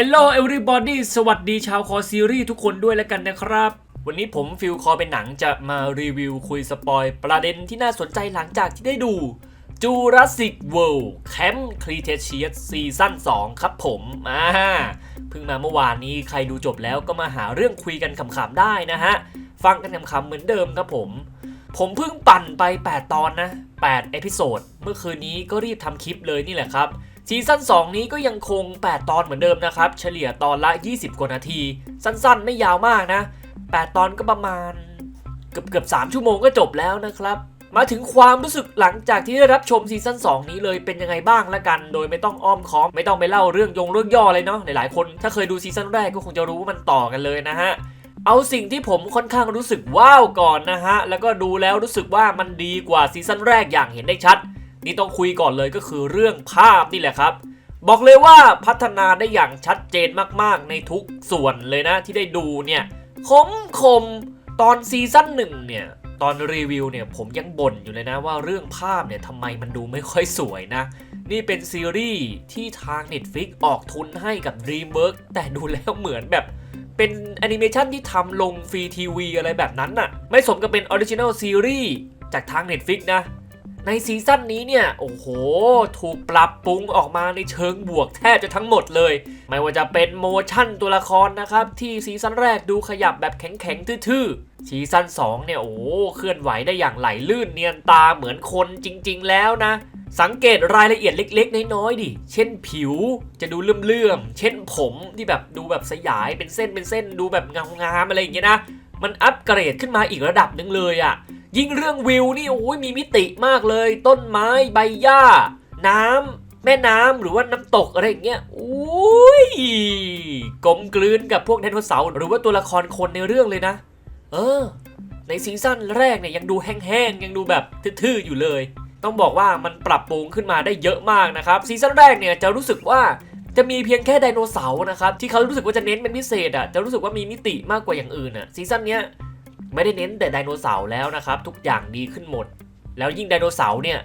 Hello everybody สวัสดีชาวคอซีรีส์ทุกคนด้วยแล้วกันนะครับ วันนี้ผมฟิลคอเป็นหนังจะมารีวิวคุยสปอยประเด็นที่น่าสนใจหลังจากที่ได้ดู Jurassic World Camp Cretaceous ซีซั่น2ครับผมอ่าเพิ่งมาเมื่อวานนี้ใครดูจบแล้วก็มาหาเรื่องคุยกันขำๆได้นะฮะ ฟังกันขำๆเหมือนเดิมครับผม ผมเพิ่งปั่นไป 8 ตอนนะ 8 เอพิโซด เมื่อคืนนี้ก็รีบทำคลิปเลยนี่แหละครับ ซีซั่น2 นี้ก็ยังคง 8 ตอนเหมือนเดิมนะครับ เฉลี่ยตอนละ 20 กว่านาที สั้นๆ ไม่ยาวมากนะ 8 ตอนก็ประมาณ เกือบเกือบ3ชั่วโมงก็จบแล้วนะครับ มาถึงความรู้สึกหลังจากที่ได้รับชมซีซั่น2 นี้เลยเป็นยังไงบ้างละกัน โดยไม่ต้องอ้อมค้อม ไม่ต้องไปเล่าเรื่องยงเรื่องย่อเลยเนาะหลายๆคนถ้าเคยดูซีซั่นแรกก็คงจะรู้ว่ามันต่อกันเลยนะฮะเอาสิ่งที่ผมค่อนข้างรู้สึกว้าวก่อนนะฮะแล้วก็ดูแล้วรู้สึกว่ามันดีกว่าซีซั่นแรกอย่างเห็นได้ชัด นี่ต้องคุยก่อนเลยก็คือเรื่องภาพนี่แหละครับ บอกเลยว่าพัฒนาได้อย่างชัดเจนมากๆในทุกส่วนเลยนะที่ได้ดูเนี่ยคมคมตอนซีซั่นหนึ่งเนี่ยตอนรีวิวเนี่ยผมยังบ่นอยู่เลยนะว่าเรื่องภาพเนี่ยทำไมมันดูไม่ค่อยสวยนะ นี่เป็นซีรีส์ที่ทาง Netflix ออกทุนให้กับ DreamWorks แต่ดูแล้วเหมือนแบบเป็นแอนิเมชันที่ทำลงฟรีทีวีอะไรแบบนั้นน่ะ ไม่สมกับเป็นออริจิน l ลซีรีส์จากทาง Netflix นะ ในซีซั่นนี้เนี่ย โอ้โห ถูกปรับปรุงออกมาในเชิงบวกแทบจะทั้งหมดเลย ไม่ว่าจะเป็นโมชั่นตัวละครนะครับ ที่ซีซั่นแรกดูขยับแบบแข็งๆ ทื่อๆ ซีซั่น2เนี่ย โอ้โหเคลื่อนไหวได้อย่างไหลลื่นเนียนตาเหมือนคนจริง ๆ แล้วนะ สังเกตรายละเอียดเล็ก ๆ น้อยๆดิ เช่นผิวจะดูเลื่อมๆ เช่นผมที่แบบดูแบบสยายเป็นเส้นเป็นเส้นดูแบบงามๆอะไรอย่างเงี้ยนะ มันอัปเกรดขึ้นมาอีกระดับหนึ่งเลยอะ่ะ ยิ่งเรื่องวิวนี่โอ้ยมีมิติมากเลย ต้นไม้ใบหญ้า น้ำแม่น้ำหรือว่าน้ำตกอะไรอย่างเงี้ยอุ้ยกลมกลืนกับพวกไดโนเสาร์หรือว่าตัวละครคนในเรื่องเลยนะ เออ ในซีซั่นแรกเนี่ยยังดูแห้งๆยังดูแบบทื่อๆอยู่เลย ต้องบอกว่ามันปรับปรุงขึ้นมาได้เยอะมากนะครับซีซั่นแรกเนี่ยจะรู้สึกว่าจะมีเพียงแค่ไดโนเสาร์นะครับที่เขารู้สึกว่าจะเน้นเป็นพิเศษอะจะรู้สึกว่ามีมิติมากกว่าอย่างอื่นอะซีซั่นเนี้ย ไม่ได้เน้นแต่ไดโนเสาร์แล้วนะครับ ทุกอย่างดีขึ้นหมด แล้วยิ่งไดโนเสาร์เนี่ย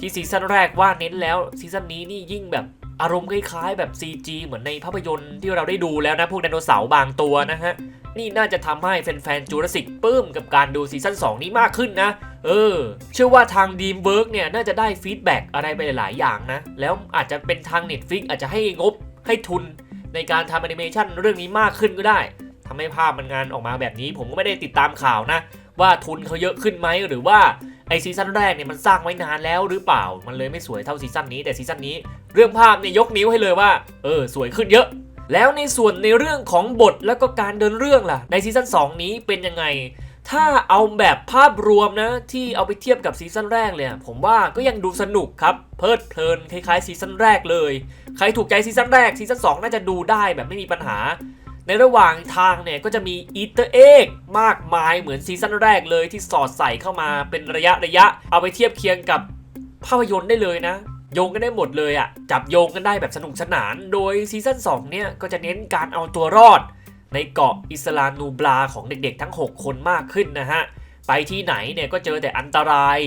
ที่ซีซั่นแรกว่าเน้นแล้วซีซั่นนี้นี่ยิ่งแบบอารมณ์คล้ายๆแบบ CG เหมือนในภาพยนตร์ที่เราได้ดูแล้วนะพวกไดโนเสาร์บางตัวนะฮะนี่น่าจะทำให้แฟนๆจูราสสิกปื้มกับการดูซีซั่น2 นี้มากขึ้นนะ เออ เชื่อว่าทางดีมเวิร์กเนี่ยน่าจะได้ฟีดแบ็กอะไรไปหลายอย่างนะ แล้วอาจจะเป็นทาง Netflix อาจจะให้งบให้ทุนในการทำแอนิเมชันเรื่องนี้มากขึ้นก็ได้ ทำให้ภาพมันงานออกมาแบบนี้ ผมก็ไม่ได้ติดตามข่าวนะ ว่าทุนเขาเยอะขึ้นไหมหรือว่าไอซีซั่นแรกเนี่ยมันสร้างไว้นานแล้วหรือเปล่า มันเลยไม่สวยเท่าซีซั่นนี้แต่ซีซั่นนี้ เรื่องภาพเนี่ยยกนิ้วให้เลยว่าเออสวยขึ้นเยอะ แล้วในส่วนในเรื่องของบทแล้วก็การเดินเรื่องล่ะ ในซีซั่น2นี้เป็นยังไง ถ้าเอาแบบภาพรวมนะที่เอาไปเทียบกับซีซั่นแรกเลยผมว่าก็ยังดูสนุกครับเพลิดเพลินคล้ายๆซีซั่นแรกเลย ใครถูกใจซีซั่นแรกซีซั่น2น่าจะดูได้แบบไม่มีปัญหา ในระหว่างทางเนี่ยก็จะมีอีเตอร์เอ็กมากมายเหมือนซีซั่นแรกเลยที่สอดใส่เข้ามาเป็นระยะระยะ เอาไปเทียบเคียงกับภาพยนตร์ได้เลยนะ โยงกันได้หมดเลยอะ่ะจับโยงกันได้แบบสนุกสนาน โดยซีซั่น2เนี่ยก็จะเน้นการเอาตัวรอด ในเกาะอิสลานูบลาของเด็กๆ ทั้ง 6 คนมากขึ้นนะฮะไปที่ไหนเนี่ยก็เจอแต่อันตราย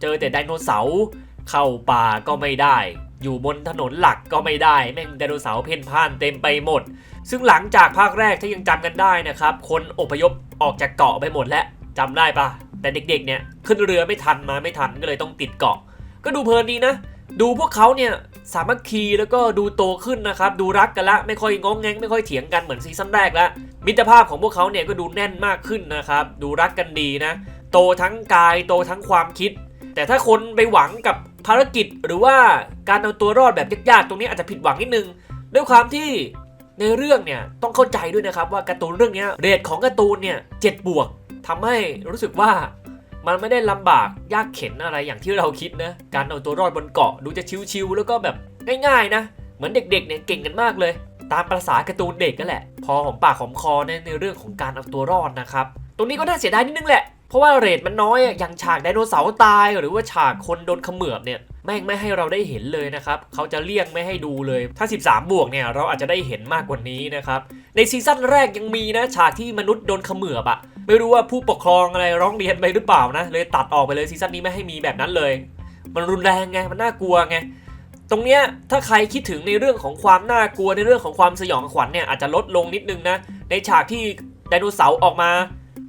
เจอแต่ไดโนเสาร์เข้าป่าก็ไม่ได้ อยู่บนถนนหลักก็ไม่ได้ แม่งไดโนเสาร์เพ่นพ่านเต็มไปหมด ซึ่งหลังจากภาคแรกถ้ายังจำกันได้นะครับ คนอพยพออกจากเกาะไปหมดแล้วจำได้ปะแต่เด็กๆเนี่ยขึ้นเรือไม่ทันมาไม่ทันก็เลยต้องติดเกาะ ก็ดูเพลินดีนะ ดูพวกเขาเนี่ยสามัคคีแล้วก็ดูโตขึ้นนะครับ ดูรักกันละไม่ค่อยงองแงงไม่ค่อยเถียงกันเหมือนซีซั่นแรกละมิตรภาพของพวกเขาเนี่ยก็ดูแน่นมากขึ้นนะครับ ดูรักกันดีนะ โตทั้งกายโตทั้งความคิด แต่ถ้าคนไปหวังกับ ภารกิจหรือว่าการเอาตัวรอดแบบยากๆ ตรงนี้อาจจะผิดหวังนิดนึง ด้วยความที่ในเรื่องเนี่ยต้องเข้าใจด้วยนะครับว่าการ์ตูนเรื่องนี้เรทของการ์ตูนเนี่ยเจ็ดบวกทำให้รู้สึกว่ามันไม่ได้ลำบากยากเข็นอะไรอย่างที่เราคิดนะการเอาตัวรอดบนเกาะดูจะชิวๆแล้วก็แบบง่ายๆนะเหมือนเด็กๆเนี่ยเก่งกันมากเลย ตามประษาการ์ตูนเด็กก็แหละ พอหอมปากหอมคอในในเรื่องของการเอาตัวรอดนะครับ ตรงนี้ก็น่าเสียดายนิดนึงแหละ เพราะว่าเรทมันน้อยอะอย่างฉากไดโนเสาร์ตาย หรือว่าฉากคนโดนเขมือบเนี่ยแม่งไม่ให้เราได้เห็นเลยนะครับ เขาจะเลี่ยงไม่ให้ดูเลย ถ้า 13 บวกเนี่ย เราอาจจะได้เห็นมากกว่านี้นะครับ ในซีซั่นแรกยังมีนะ ฉากที่มนุษย์โดนเขมือบอะไม่รู้ว่าผู้ปกครองอะไรร้องเรียนไปหรือเปล่านะ เลยตัดออกไปเลยซีซั่นนี้ไม่ให้มีแบบนั้นเลย มันรุนแรงไง มันน่ากลัวไง ตรงเนี้ยถ้าใครคิดถึงในเรื่องของความน่ากลัวในเรื่องของความสยองขวัญเนี่ยอาจจะลดลงนิดนึงนะ ในฉากที่ไดโนเสาร์ออกมา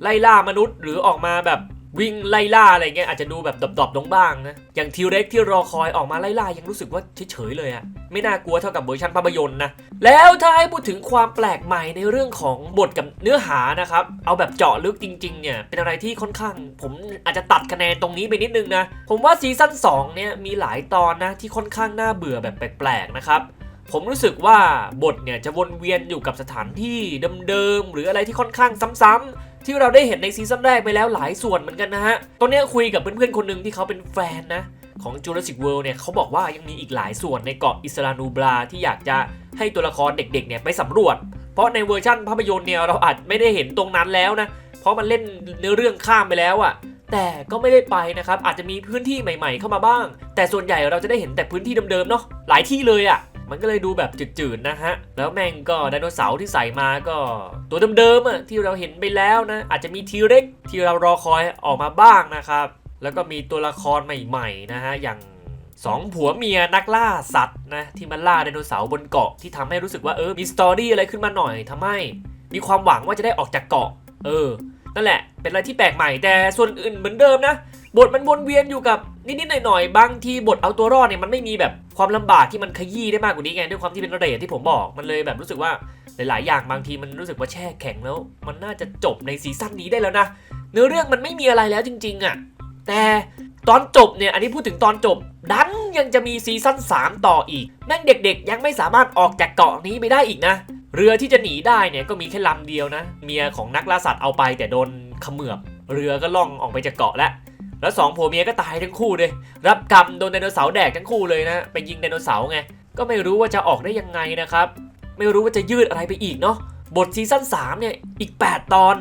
ไล่ล่ามนุษย์หรือออกมาแบบวิ่งไล่ล่าอะไรเงี้ยอาจจะดูแบบดรอปๆลงบ้างนะอย่างทีเร็กที่รอคอยออกมาไล่ล่ายังรู้สึกว่าเฉยๆเลยอะไม่น่ากลัวเท่ากับเวอร์ชันภาพยนตร์นะแล้วถ้าให้พูดถึงความแปลกใหม่ในเรื่องของบทกับเนื้อหานะครับเอาแบบเจาะลึกจริงๆเนี่ยเป็นอะไรที่ค่อนข้าง ผมอาจจะตัดคะแนนตรงนี้ไปนิดนึงนะผมว่าซีซั่น2เนี่ยมีหลายตอนนะที่ค่อนข้างน่าเบื่อแบบแปลกๆนะครับผมรู้สึกว่าบทเนี่ยจะวนเวียนอยู่กับสถานที่เดิมๆหรืออะไรที่ค่อนข้างซ้ำๆ ที่เราได้เห็นในซีซั่นแรกไปแล้วหลายส่วนเหมือนกันนะฮะ ตอนนี้คุยกับเพื่อนๆคนหนึ่งที่เขาเป็นแฟนนะ ของ Jurassic World เนี่ยเขาบอกว่ายังมีอีกหลายส่วนในเกาะอิสลานูบราที่อยากจะให้ตัวละครเด็กๆเนี่ยไปสำรวจ เพราะในเวอร์ชั่นภาพยนตร์เนี่ยเราอาจไม่ได้เห็นตรงนั้นแล้วนะ เพราะมันเล่นเนื้อเรื่องข้ามไปแล้วอะแต่ก็ไม่ได้ไปนะครับอาจจะมีพื้นที่ใหม่ ๆ เข้ามาบ้าง แต่ส่วนใหญ่เราจะได้เห็นแต่พื้นที่เดิมๆเนาะหลายที่เลยอะ่ะ มันก็เลยดูแบบจืดๆนะฮะ แล้วแม่งก็ไดโนเสาร์ที่ใส่มาก็ตัวเดิมๆอะที่เราเห็นไปแล้วนะ อาจจะมีทีเร็กที่เรารอคอยออกมาบ้างนะครับ แล้วก็มีตัวละครใหม่ๆนะฮะอย่างสองผัวเมียนักล่าสัตว์นะที่มันล่าไดโนเสาร์บนเกาะที่ทำให้รู้สึกว่าเออมีสตอรี่อะไรขึ้นมาหน่อยทำให้มีความหวังว่าจะได้ออกจากเกาะ เออ นั่นแหละ เป็นอะไรที่แปลกใหม่แต่ส่วนอื่นเหมือนเดิมนะ บทมันวนเวียนอยู่กับนิดๆหน่อยๆบางทีบทเอาตัวรอดเนี่ยมันไม่มีแบบความลำบากที่มันขยี้ได้มากกว่านี้ไงด้วยความที่เป็นเรทที่ผมบอกมันเลยแบบรู้สึกว่าหลายๆ อย่างบางทีมันรู้สึกว่าแช่แข็งแล้ว มันน่าจะจบในซีซั่นนี้ได้แล้วนะเนื้อเรื่องมันไม่มีอะไรแล้วจริง ๆอะ่ะแต่ตอนจบเนี่ยอันนี้พูดถึงตอนจบ ดันยังจะมีซีซั่น3 ต่ออีกแม่งเด็กๆ ยังไม่สามารถออกจากเกาะนี้ไปได้อีกนะ เรือที่จะหนีได้เนี่ยก็มีแค่ลำเดียวนะ เมียของนักล่าสัตว์เอาไปแต่โดนเขมือบ เรือก็ล่องออกไปจากเกาะแล้ว แล้วสองผัวเมียก็ตายทั้งคู่เลย รับกรรมโดนไดโนเสาร์แดกทั้งคู่เลยนะ ไปยิงไดโนเสาร์ไง ก็ไม่รู้ว่าจะออกได้ยังไงนะครับ ไม่รู้ว่าจะยืดอะไรไปอีกเนาะ บทซีซั่น3เนี่ย อีก 8 ตอน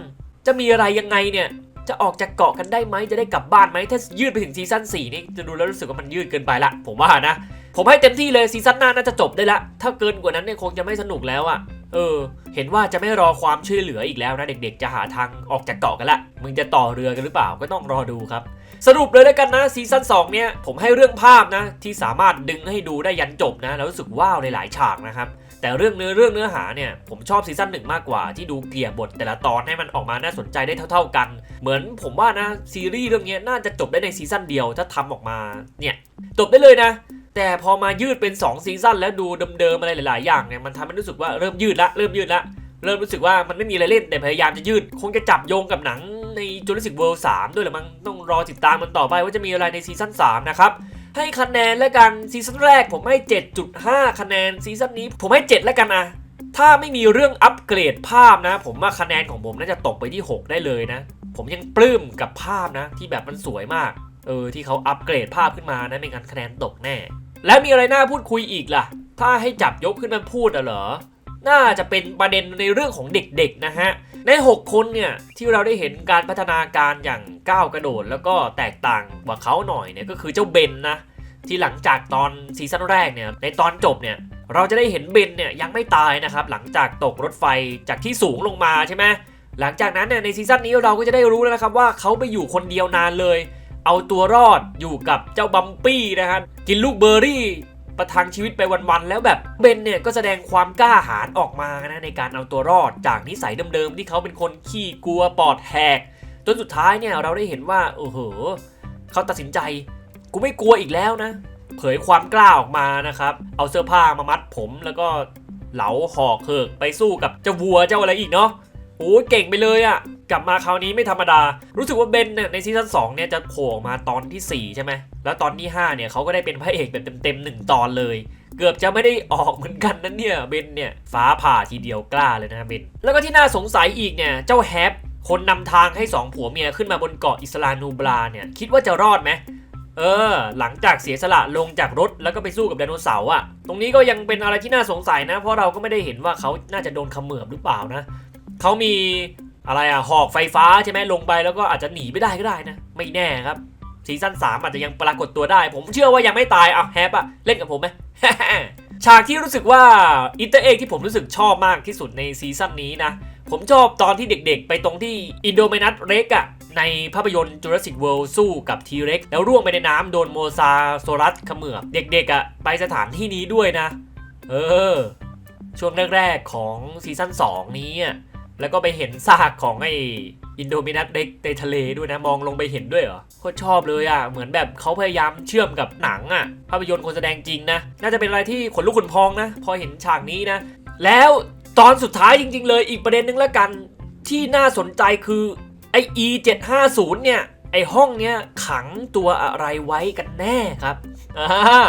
จะมีอะไรยังไงเนี่ย จะออกจากเกาะกันได้ไหม จะได้กลับบ้านไหม ถ้ายืดไปถึงซีซั่น4นี่จะดูแล้วรู้สึกว่ามันยืดเกินไปละ ผมว่านะ ผมให้เต็มที่เลยซีซั่นหน้าน่าจะจบได้ละ ถ้าเกินกว่านั้นเนี่ยคงจะไม่สนุกแล้วอะ เออ เห็นว่าจะไม่รอความช่วยเหลืออีกแล้วนะเด็กๆ จะหาทางออกจากเกาะกันละ มึงจะต่อเรือกันหรือเปล่าก็ต้องรอดูครับ สรุปเลยแล้วกันนะซีซั่น2เนี่ยผมให้เรื่องภาพนะ ที่สามารถดึงให้ดูได้ยันจบนะแล้วรู้สึกว้าวในหลายฉากนะครับแต่เรื่องเนื้อเรื่องเนื้อหาเนี่ยผมชอบซีซั่นหนึ่งมากกว่าที่ดูเกลี่ยบทแต่ละตอนให้มันออกมาน่าสนใจได้เท่า ๆกัน เหมือนผมว่านะซีรีส์เรื่องนี้น่าจะจบได้ในซีซั่นเดียวถ้าทำออกมาเนี่ยจบได้เลยนะ แต่พอมายืดเป็น 2 ซีซั่นแล้วดูเดิมๆอะไรหลาย ๆ อย่างเนี่ยมันทำให้รู้สึกว่าเริ่มยืดละเริ่มยืดละเริ่มรู้สึกว่ามันไม่มีอะไรเล่นแต่พยายามจะยืด คงจะจับโยงกับหนังใน Jurassic World 3ด้วยแหละมั้งต้องรอติดตามมันต่อไปว่าจะมีอะไรในซีซั่น3นะครับให้คะแนนแล้วกันซีซั่นแรกผมให้ 7.5 คะแนนซีซั่นนี้ผมให้ 7 แล้วกันอะถ้าไม่มีเรื่องอัปเกรดภาพนะ ผมว่าคะแนนของผมน่าจะตกไปที่ 6 ได้เลยนะ ผมยังปลื้มกับภาพนะ ที่แบบมันสวยมาก เออที่เขาอัปเกรดภาพขึ้นมานะไม่งั้นคะแนนตกแน่ แล้วมีอะไรน่าพูดคุยอีกล่ะ ถ้าให้จับยกขึ้นมาพูดอะเหรอ น่าจะเป็นประเด็นในเรื่องของเด็กๆนะฮะ ใน 6 คนเนี่ยที่เราได้เห็นการพัฒนาการอย่างก้าวกระโดด แล้วก็แตกต่างกว่าเขาหน่อยเนี่ยก็คือเจ้าเบนนะที่หลังจากตอนซีซั่นแรกเนี่ยในตอนจบเนี่ยเราจะได้เห็นเบนเนี่ยยังไม่ตายนะครับหลังจากตกรถไฟจากที่สูงลงมาใช่ไหมหลังจากนั้นเนี่ยในซีซั่นนี้เราก็จะได้รู้แล้วนะครับว่าเขาไปอยู่คนเดียวนานเลย เอาตัวรอดอยู่กับเจ้าบัมปี้นะครับกินลูกเบอร์รี่ประทังชีวิตไปวันๆแล้วแบบเบนเนี่ยก็แสดงความกล้าหาญออกมานะในการเอาตัวรอดจากนิสัยเดิมๆที่เขาเป็นคนขี้กลัวปอดแหกจนสุดท้ายเนี่ยเราได้เห็นว่าโอ้โหเขาตัดสินใจ กูไม่กลัวอีกแล้วนะ เผยความกล้าออกมานะครับ เอาเสื้อผ้ามามัดผมแล้วก็เหลาหอกเหิกไปสู้กับเจ้าวัวเจ้าอะไรอีกเนาะโอ้ยเก่งไปเลยอะ่ะ กลับมาคราวนี้ไม่ธรรมดา รู้สึกว่าเบนเนี่ยในซีซั่น2เนี่ยจะโผล่มาตอนทีสี่ 4 ใช่ไหม แล้วตอนที่ 5 เนี่ยเขาก็ได้เป็นพระเอกแบบเต็มๆหนึ่งตอนเลย เกือบจะไม่ได้ออกเหมือนกันนั่นเนี่ยเบนเนี่ยฟ้าผ่าทีเดียวกล้าเลยนะเบน แล้วก็ที่น่าสงสัยอีกเนี่ยเจ้าแฮปคนนำทางให้สองผัวเมียขึ้นมาบนเกาะอิสลานูบราเนี่ยคิดว่าจะรอดไหมเออ หลังจากเสียสละลงจากรถแล้วก็ไปสู้กับไดโนเสาร์อะตรงนี้ก็ยังเป็นอะไรที่น่าสงสัยนะ เพราะเราก็ไม่ได้เห็นว่าเขาน่าจะโดนขมือบหรือเปล่านะ เขามี อะไรอะหอกไฟฟ้าใช่ไหมลงไปแล้วก็อาจจะหนีไม่ได้ก็ได้นะ ไม่แน่ครับซีซั่น3อาจจะยังปรากฏตัวได้ ผมเชื่อว่ายังไม่ตายอะแฮปอะเล่นกับผมไหมฉากที่รู้สึกว่าอินเตอร์เอกที่ผมรู้สึกชอบมากที่สุดในซีซั่นนี้นะ ผมชอบตอนที่เด็กๆ ไปตรงที่อินโดเมนัสเร็กอะในภาพยนตร์ Jurassic World สู้กับ T-Rex แล้วร่วงไปในน้ำโดนโมซาโซรัสเขมือบเด็กๆอะไปสถานที่นี้ด้วยนะ เออ ช่วงแรกๆของซีซั่น2นี้อะ แล้วก็ไปเห็นซากของไอ้อินโดมินัสเด็กในทะเลด้วยนะ มองลงไปเห็นด้วยเหรอโคตรชอบเลยอะ่ะ เหมือนแบบเขาพยายามเชื่อมกับหนังอะ่ะ ภาพยนตร์คนแสดงจริงนะ น่าจะเป็นอะไรที่ขนลุกขนพองนะ พอเห็นฉากนี้นะ แล้วตอนสุดท้ายจริง ๆ เลยอีกประเด็นหนึงแล้วกันที่น่าสนใจคือไอ e 7 5 0เนี่ยไอห้องเนี้ยขังตัวอะไรไว้กันแน่ครับอ่า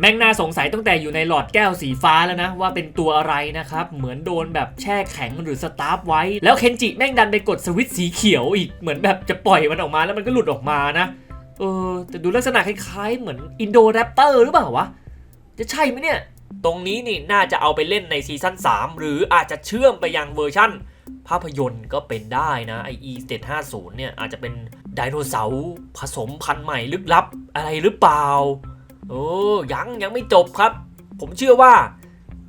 แม่งน่าสงสัยตั้งแต่อยู่ในหลอดแก้วสีฟ้าแล้วนะว่าเป็นตัวอะไรนะครับ เหมือนโดนแบบแช่แข็งหรือสตาร์ฟไว้ แล้วเคนจิแม่งดันไปกดสวิตช์สีเขียวอีกเหมือนแบบจะปล่อยมันออกมาแล้วมันก็หลุดออกมานะ เออแต่ดูลักษณะคล้ายๆ เหมือนอินโดแรปเตอร์หรือเปล่าวะ จะใช่ไหมเนี่ย ตรงนี้นี่น่าจะเอาไปเล่นในซีซั่น3 หรืออาจจะเชื่อมไปยังเวอร์ชั่น ภาพยนตร์ก็เป็นได้นะไอ e 750เนี่ยอาจจะเป็นไดโนเสาร์ผสมพันธุ์ใหม่ลึกลับอะไรหรือเปล่า โอ้ยังยังไม่จบครับ ผมเชื่อว่า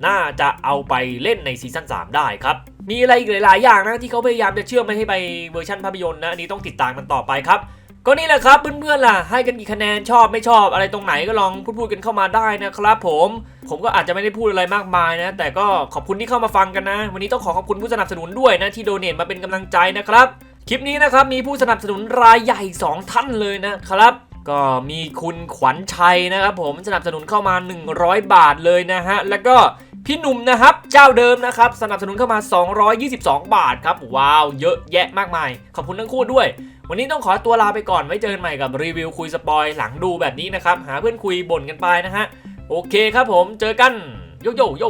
น่าจะเอาไปเล่นในซีซั่น3 ได้ครับ มีอะไรอีกหลาย ๆ อย่างนะที่เขาพยายามจะเชื่อมไม่ให้ไปเวอร์ชันภาพยนตร์นะ อันนี้ต้องติดตามกันต่อไปครับ ก็นี่แหละครับเพื่อน ๆ ล่ะ ให้กันกี่คะแนนชอบไม่ชอบอะไรตรงไหนก็ลองพูดๆกันเข้ามาได้นะครับผม ผมก็อาจจะไม่ได้พูดอะไรมากมายนะ แต่ก็ขอบคุณที่เข้ามาฟังกันนะ วันนี้ต้องขอขอบคุณผู้สนับสนุนด้วยนะที่โดเนทมาเป็นกำลังใจนะครับ คลิปนี้นะครับมีผู้สนับสนุนรายใหญ่ 2 ท่านเลยนะครับ ก็มีคุณขวัญชัยนะครับผมสนับสนุนเข้ามา 100 บาทเลยนะฮะ แล้วก็พี่หนุ่มนะครับ เจ้าเดิมนะครับ สนับสนุนเข้ามา 222 บาทครับ ว้าว เยอะแยะมากมาย ขอบคุณทั้งคู่ด้วย วันนี้ต้องขอตัวลาไปก่อนไว้เจอกันใหม่กับรีวิวคุยสปอยหลังดูแบบนี้นะครับ หาเพื่อนคุยบ่นกันไปนะฮะ โอเคครับผมเจอกันโยโยโย